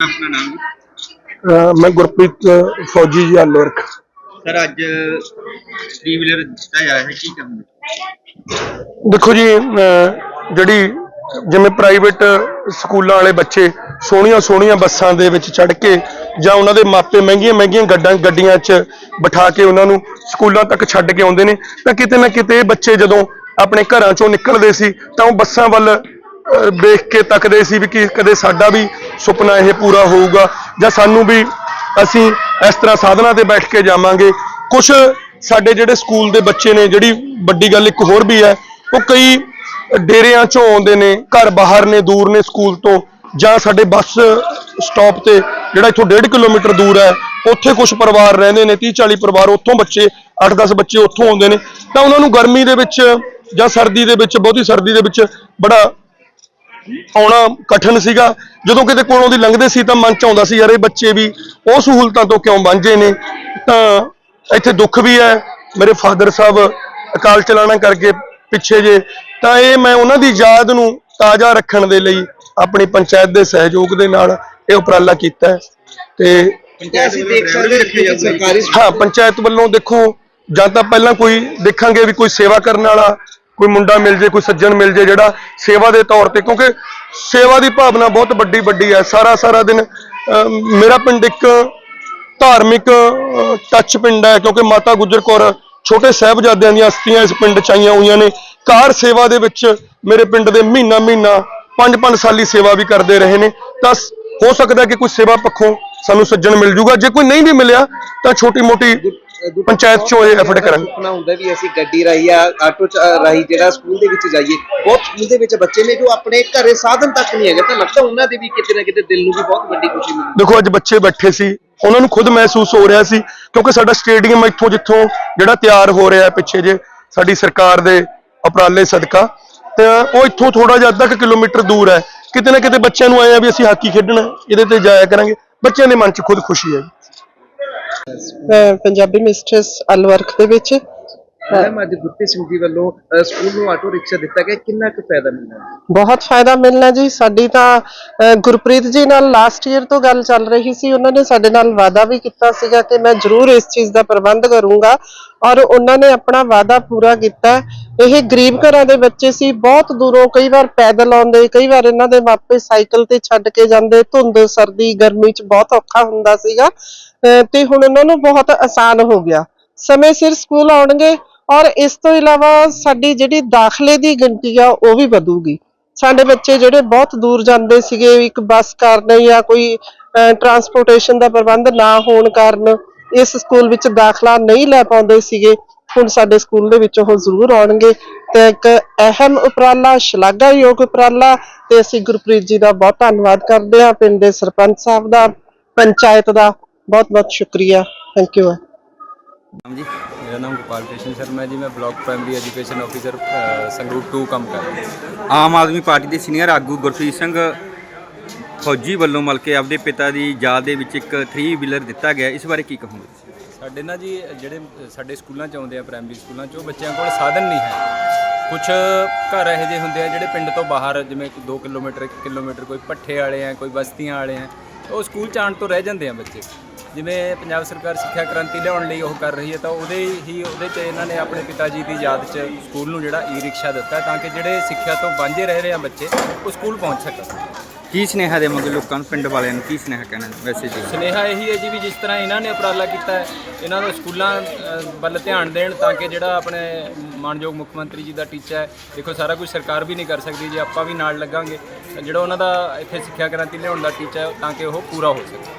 ਆਪਣਾ ਨਾਮ ਅਹ ਮੈਂ ਗੁਰਪ੍ਰੀਤ ਫੌਜੀ ਜੀ ਆਲੋਰਖ ਸਰ ਅੱਜ ਥ੍ਰੀ ਵੀਲਰ ਦਿੱਤਾ ਜਾ ਰਿਹਾ ਹੈ ਕੀ ਕਹੋਗੇ ਦੇਖੋ ਜੀ ਅਹ ਜਿਹੜੀ ਜਿਵੇਂ ਪ੍ਰਾਈਵੇਟ ਸਕੂਲਾਂ ਵਾਲੇ ਬੱਚੇ ਸੋਹਣੀਆਂ ਸੋਹਣੀਆਂ ਬੱਸਾਂ ਦੇ ਵਿੱਚ ਚੜ੍ਹ ਕੇ ਜਾਂ ਉਹਨਾਂ ਦੇ ਮਾਪੇ ਮਹਿੰਗੀਆਂ ਮਹਿੰਗੀਆਂ ਗੱਡਾਂ ਗੱਡੀਆਂ 'ਚ ਬਿਠਾ ਕੇ ਉਹਨਾਂ ਨੂੰ ਸਕੂਲਾਂ ਤੱਕ ਛੱਡ ਕੇ ਆਉਂਦੇ ਨੇ ਤਾਂ ਕਿਤੇ ਨਾ ਕਿਤੇ ਇਹ ਬੱਚੇ ਜਦੋਂ ਆਪਣੇ ਘਰਾਂ 'ਚੋਂ ਨਿਕਲਦੇ ਸੀ ਤਾਂ ਉਹ ਬੱਸਾਂ ਵੱਲ ਅਹ ਦੇਖ ਕੇ ਤੱਕਦੇ ਸੀ ਵੀ ਕਿ ਕਦੇ ਸਾਡਾ ਵੀ ਸੁਪਨਾ ਇਹ ਪੂਰਾ ਹੋਊਗਾ ਜਾਂ ਸਾਨੂੰ ਵੀ ਅਸੀਂ ਇਸ ਤਰ੍ਹਾਂ ਸਾਧਨਾਂ ਤੇ ਬੈਠ ਕੇ ਜਾਵਾਂਗੇ। ਕੁਝ ਸਾਡੇ ਜਿਹੜੇ ਸਕੂਲ ਦੇ ਬੱਚੇ ਨੇ, ਜਿਹੜੀ ਵੱਡੀ ਗੱਲ ਇੱਕ ਹੋਰ ਵੀ ਹੈ, ਉਹ ਕਈ ਡੇਰਿਆਂ ਚੋਂ ਆਉਂਦੇ ਨੇ, ਘਰ ਬਾਹਰ ਨੇ, ਦੂਰ ਨੇ ਸਕੂਲ ਤੋਂ, ਜਾਂ ਸਾਡੇ ਬੱਸ ਸਟਾਪ ਤੇ, ਜਿਹੜਾ ਇੱਥੋਂ 1.5 ਕਿਲੋਮੀਟਰ ਦੂਰ ਹੈ, ਉੱਥੇ ਕੁਝ ਪਰਿਵਾਰ ਰਹਿੰਦੇ ਨੇ 30 40 ਪਰਿਵਾਰ, ਉੱਥੋਂ ਬੱਚੇ 8-10 ਬੱਚੇ ਉੱਥੋਂ ਆਉਂਦੇ ਨੇ। ਤਾਂ ਉਹਨਾਂ ਨੂੰ ਗਰਮੀ ਦੇ ਵਿੱਚ ਜਾਂ ਸਰਦੀ ਦੇ ਵਿੱਚ, ਬਹੁਤੀ ਸਰਦੀ ਦੇ ਵਿੱਚ ਬੜਾ ਆਉਣਾ ਕਠਿਨ ਸੀਗਾ। ਜਦੋਂ ਕਿਤੇ ਕੋਲੋਂ ਦੀ ਲੰਘਦੇ ਸੀ ਤਾਂ ਮਨ ਚ ਆਉਂਦਾ ਸੀ ਯਾਰ ਇਹ ਬੱਚੇ ਵੀ ਉਹ ਸਹੂਲਤਾਂ ਤੋਂ ਕਿਉਂ ਵਾਂਝੇ ਨੇ? ਤਾਂ ਇੱਥੇ ਦੁੱਖ ਵੀ ਹੈ। ਮੇਰੇ ਫਾਦਰ ਸਾਹਿਬ ਅਕਾਲ ਚਲਾਣਾ ਕਰਕੇ ਪਿੱਛੇ ਜੇ। ਤਾਂ ਇਹ ਮੈਂ ਉਹਨਾਂ ਦੀ ਯਾਦ ਨੂੰ ਤਾਜ਼ਾ ਰੱਖਣ ਦੇ ਲਈ ਆਪਣੀ ਪੰਚਾਇਤ ਦੇ ਸਹਿਯੋਗ ਦੇ ਨਾਲ ਇਹ ਉਪਰਾਲਾ ਕੀਤਾ ਹੈ। ਤੇ ਅਸੀਂ ਦੇਖ ਸਕਦੇ ਸਰਕਾਰੀ ਹਾਂ ਪੰਚਾਇਤ ਵੱਲੋਂ ਦੇਖੋ ਜਾਂ ਤਾਂ ਪਹਿਲਾਂ ਕੋਈ ਦੇਖਾਂਗੇ ਵੀ ਕੋਈ ਸੇਵਾ ਕਰਨ ਵਾਲਾ ਕੋਈ ਮੁੰਡਾ ਮਿਲ ਜੇ, ਕੋਈ ਸੱਜਣ ਮਿਲ ਜੇ ਜਿਹੜਾ ਸੇਵਾ ਦੇ ਤੌਰ ਤੇ, ਕਿਉਂਕਿ ਸੇਵਾ ਦੀ ਭਾਵਨਾ ਬਹੁਤ ਵੱਡੀ ਵੱਡੀ ਹੈ। ਸਾਰਾ ਸਾਰਾ ਦਿਨ ਮੇਰਾ ਪਿੰਡ ਇੱਕ ਧਾਰਮਿਕ ਟੱਚ ਪਿੰਡ ਹੈ, ਕਿਉਂਕਿ ਮਾਤਾ ਗੁਜਰ ਕੌਰ ਛੋਟੇ ਸਾਹਿਬਜ਼ਾਦਿਆਂ ਦੀਆਂ ਅਸਥੀਆਂ ਇਸ ਪਿੰਡ ਚ ਆਈਆਂ ਹੋਈਆਂ ਨੇ। ਕਾਰ ਸੇਵਾ ਦੇ ਵਿੱਚ ਮੇਰੇ ਪਿੰਡ ਦੇ ਮਹੀਨਾ ਮਹੀਨਾ, ਪੰਜ ਪੰਜ ਸਾਲੀ ਸੇਵਾ ਵੀ ਕਰਦੇ ਰਹੇ ਨੇ। ਤਾਂ ਹੋ ਸਕਦਾ ਕਿ ਕੋਈ ਸੇਵਾ ਪੱਖੋਂ ਸਾਨੂੰ ਸੱਜਣ ਮਿਲ ਜੂਗਾ। ਜੇ ਕੋਈ ਨਹੀਂ ਵੀ ਮਿਲਿਆ, ਤਾਂ ਛੋਟੀ ਮੋਟੀ ਪੰਚਾਇਤ ਚੋਂ ਇਹ ਐਫਰਟ ਕਰਾਂਗੇ। ਸੁਪਨਾ ਹੁੰਦਾ ਵੀ ਅਸੀਂ ਗੱਡੀ ਰਾਹੀਂ ਜਾਂ ਆਟੋ ਚ ਰਾਹੀਂ ਜਿਹੜਾ ਸਕੂਲ ਦੇ ਵਿੱਚ ਜਾਈਏ ਬਹੁਤ ਸਕੂਲ ਦੇ ਵਿੱਚ ਬੱਚੇ ਨੇ ਜੋ ਆਪਣੇ ਘਰੇ ਸਾਧਨ ਤੱਕ ਨਹੀਂ ਹੈਗੇ ਤਾਂ ਲੱਗਦਾ ਉਹਨਾਂ ਦੇ ਵੀ ਕਿਤੇ ਨਾ ਕਿਤੇ ਦਿਲ ਨੂੰ ਵੀ ਬਹੁਤ ਵੱਡੀ ਖੁਸ਼ੀ ਮਿਲਦੀ ਦੇਖੋ ਅੱਜ ਬੱਚੇ ਬੈਠੇ ਸੀ ਉਹਨਾਂ ਨੂੰ ਖੁਦ ਮਹਿਸੂਸ ਹੋ ਰਿਹਾ ਸੀ ਕਿਉਂਕਿ ਸਾਡਾ ਸਟੇਡੀਅਮ ਇੱਥੋਂ ਜਿੱਥੋਂ ਜਿਹੜਾ ਤਿਆਰ ਹੋ ਰਿਹਾ ਹੈ ਪਿੱਛੇ ਜੇ ਸਾਡੀ ਸਰਕਾਰ ਦੇ ਉਪਰਾਲੇ ਸਦਕਾ ਤੇ ਉਹ ਇੱਥੋਂ ਥੋੜਾ ਜਿਹਾ ਅੱਧਾ ਕਿਲੋਮੀਟਰ ਦੂਰ ਹੈ। ਕਿਤੇ ਨਾ ਕਿਤੇ ਬੱਚਿਆਂ ਨੂੰ ਆਇਆ ਵੀ ਅਸੀਂ ਹਾਕੀ ਖੇਡਣਾ ਇਹਦੇ ਤੇ ਜਾਇਆ ਕਰਾਂਗੇ। ਬੱਚਿਆਂ ਦੇ ਮਨ 'ਚ ਖੁਦ ਖੁਸ਼ੀ ਹੈ। ਪੰਜਾਬੀ ਮਿਸਟਰਸ ਅਲਵਰਕ ਦੇ ਵਿੱਚ ਮੈਮ ਅੱਜ ਗੁਰਪ੍ਰੀਤ ਸਿੰਘ ਜੀ ਵੱਲੋਂ ਸਕੂਲ ਨੂੰ ਆਟੋ ਰਿਕਸ਼ਾ ਦਿੱਤਾ ਗਿਆ। ਕਿੰਨਾ ਕੁ ਫਾਇਦਾ ਮਿਲਣਾ ਬਹੁਤ ਫਾਇਦਾ ਮਿਲਣਾ ਜੀ। ਸਾਡੀ ਤਾਂ ਗੁਰਪ੍ਰੀਤ ਜੀ ਨਾਲ ਲਾਸਟ ਈਅਰ ਤੋਂ ਗੱਲ ਚੱਲ ਰਹੀ ਸੀ। ਉਹਨਾਂ ਨੇ ਸਾਡੇ ਨਾਲ ਵਾਅਦਾ ਵੀ ਕੀਤਾ ਸੀਗਾ ਕਿ ਮੈਂ ਜ਼ਰੂਰ ਇਸ ਚੀਜ਼ ਦਾ ਪ੍ਰਬੰਧ ਕਰੂੰਗਾ ਔਰ ਉਹਨਾਂ ਨੇ ਆਪਣਾ ਵਾਅਦਾ ਪੂਰਾ ਕੀਤਾ। ਇਹ ਗਰੀਬ ਘਰਾਂ ਦੇ ਬੱਚੇ ਸੀ। ਬਹੁਤ ਦੂਰੋਂ ਕਈ ਵਾਰ ਪੈਦਲ ਆਉਂਦੇ ਕਈ ਵਾਰ ਇਹਨਾਂ ਦੇ ਮਾਪੇ ਸਾਈਕਲ ਤੇ ਛੱਡ ਕੇ ਜਾਂਦੇ। ਧੁੰਦ ਸਰਦੀ ਗਰਮੀ 'ਚ ਬਹੁਤ ਔਖਾ ਹੁੰਦਾ ਸੀਗਾ। ਅਹ, ਤੇ ਹੁਣ ਉਹਨਾਂ ਨੂੰ ਬਹੁਤ ਆਸਾਨ ਹੋ ਗਿਆ। ਸਮੇਂ ਸਿਰ ਸਕੂਲ ਆਉਣਗੇ। ਔਰ ਇਸ ਤੋਂ ਇਲਾਵਾ ਸਾਡੀ ਜਿਹੜੀ ਦਾਖਲੇ ਦੀ ਗਿਣਤੀ ਆ, ਉਹ ਵੀ ਵਧੂਗੀ। ਸਾਡੇ ਬੱਚੇ ਜਿਹੜੇ ਬਹੁਤ ਦੂਰ ਜਾਂਦੇ ਸੀਗੇ ਇੱਕ ਬੱਸ ਕਾਰਨ ਜਾਂ ਕੋਈ ਟਰਾਂਸਪੋਰਟੇਸ਼ਨ ਦਾ ਪ੍ਰਬੰਧ ਨਾ ਹੋਣ ਕਾਰਨ ਇਸ ਸਕੂਲ ਵਿੱਚ ਦਾਖਲਾ ਨਹੀਂ ਲੈ ਪਾਉਂਦੇ ਸੀਗੇ, ਹੁਣ ਸਾਡੇ ਸਕੂਲ ਦੇ ਵਿੱਚ ਉਹ ਜ਼ਰੂਰ ਆਉਣਗੇ। ਤੇ ਇੱਕ ਅਹਿਮ ਉਪਰਾਲਾ, ਸ਼ਲਾਘਾਯੋਗ ਉਪਰਾਲਾ, ਤੇ ਅਸੀਂ ਗੁਰਪ੍ਰੀਤ ਜੀ ਦਾ ਬਹੁਤ ਧੰਨਵਾਦ ਕਰਦੇ ਹਾਂ, ਪਿੰਡ ਦੇ ਸਰਪੰਚ ਸਾਹਿਬ ਦਾ, ਪੰਚਾਇਤ ਦਾ। ਬਹੁਤ ਬਹੁਤ ਸ਼ੁਕਰੀਆ। ਥੈਂਕ ਯੂ ਨਾਮ ਜੀ ਮੇਰਾ ਨਾਮ ਗੋਪਾਲ ਕ੍ਰਿਸ਼ਨ ਸ਼ਰਮਾ ਹੈ ਜੀ ਮੈਂ block primary education officer Sangrur 2 ਕੰਮ ਕਰ ਰਿਹਾ ਆਮ ਆਦਮੀ ਪਾਰਟੀ ਦੇ ਸੀਨੀਅਰ ਆਗੂ ਗੁਰਪ੍ਰੀਤ ਸਿੰਘ ਫੌਜੀ ਵੱਲੋਂ ਮਤਲਬ ਕਿ ਆਪਦੇ ਪਿਤਾ ਦੀ ਯਾਦ ਦੇ ਵਿੱਚ ਇੱਕ ਥ੍ਰੀ ਵੀਲਰ ਦਿੱਤਾ ਗਿਆ ਇਸ ਬਾਰੇ ਕੀ ਕਹੋਗੇ? ਸਾਡੇ ਨਾ ਜੀ ਜਿਹੜੇ ਸਾਡੇ ਸਕੂਲਾਂ ਚ ਆਉਂਦੇ ਆ ਪ੍ਰਾਇਮਰੀ ਸਕੂਲਾਂ ਚ ਉਹ ਬੱਚਿਆਂ ਕੋਲ ਸਾਧਨ ਨਹੀਂ ਹੈ। ਕੁਝ ਘਰ ਇਹੋ ਜਿਹੇ ਹੁੰਦੇ ਆ ਜਿਹੜੇ ਪਿੰਡ ਤੋਂ ਬਾਹਰ ਜਿਵੇਂ 2 ਕਿਲੋਮੀਟਰ 1 ਕਿਲੋਮੀਟਰ ਕੋਈ ਪੱਠੇ ਵਾਲੇ ਆ ਕੋਈ ਬਸਤੀਆਂ ਵਾਲੇ ਆ ਉਹ ਸਕੂਲ ਚ ਆਉਣ ਤੋਂ ਰਹਿ ਜਾਂਦੇ ਆ ਬੱਚੇ। ਜਿਵੇਂ ਪੰਜਾਬ ਸਰਕਾਰ ਸਿੱਖਿਆ ਕ੍ਰਾਂਤੀ ਲਿਆਉਣ ਲਈ ਉਹ ਕਰ ਰਹੀ ਹੈ ਤਾਂ ਉਹਦੇ ਹੀ ਉਹਦੇ 'ਚ ਇਹਨਾਂ ਨੇ ਆਪਣੇ ਪਿਤਾ ਜੀ ਦੀ ਯਾਦ 'ਚ ਸਕੂਲ ਨੂੰ ਜਿਹੜਾ ਈ ਰਿਕਸ਼ਾ ਦਿੱਤਾ ਤਾਂ ਕਿ ਜਿਹੜੇ ਸਿੱਖਿਆ ਤੋਂ ਵਾਂਝੇ ਰਹਿ ਰਹੇ ਆ ਬੱਚੇ ਉਹ ਸਕੂਲ ਪਹੁੰਚ ਸਕਣ। ਕੀ ਸੁਨੇਹਾ ਦੇਵੋਗੇ ਲੋਕਾਂ ਨੂੰ ਪਿੰਡ ਵਾਲਿਆਂ ਨੂੰ ਕੀ ਸੁਨੇਹਾ ਕਹਿਣਾ ਵੈਸੇ ਜੀ? ਸੁਨੇਹਾ ਇਹੀ ਹੈ ਜੀ ਵੀ ਜਿਸ ਤਰ੍ਹਾਂ ਇਹਨਾਂ ਨੇ ਉਪਰਾਲਾ ਕੀਤਾ ਹੈ ਇਹਨਾਂ ਦਾ ਸਕੂਲਾਂ ਵੱਲ ਧਿਆਨ ਦੇਣ ਤਾਂ ਕਿ ਜਿਹੜਾ ਆਪਣੇ ਮਾਨਯੋਗ ਮੁੱਖ ਮੰਤਰੀ ਜੀ ਦਾ ਟੀਚਾ ਹੈ ਦੇਖੋ ਸਾਰਾ ਕੁਝ ਸਰਕਾਰ ਵੀ ਨਹੀਂ ਕਰ ਸਕਦੀ ਜੇ ਆਪਾਂ ਵੀ ਨਾਲ ਲੱਗਾਂਗੇ ਤਾਂ ਜਿਹੜਾ ਉਹਨਾਂ ਦਾ ਇੱਥੇ ਸਿੱਖਿਆ ਕ੍ਰਾਂਤੀ ਲਿਆਉਣ ਦਾ ਟੀਚਾ ਹੈ ਤਾਂ ਕਿ ਉਹ ਪੂਰਾ ਹੋ ਸਕੇ।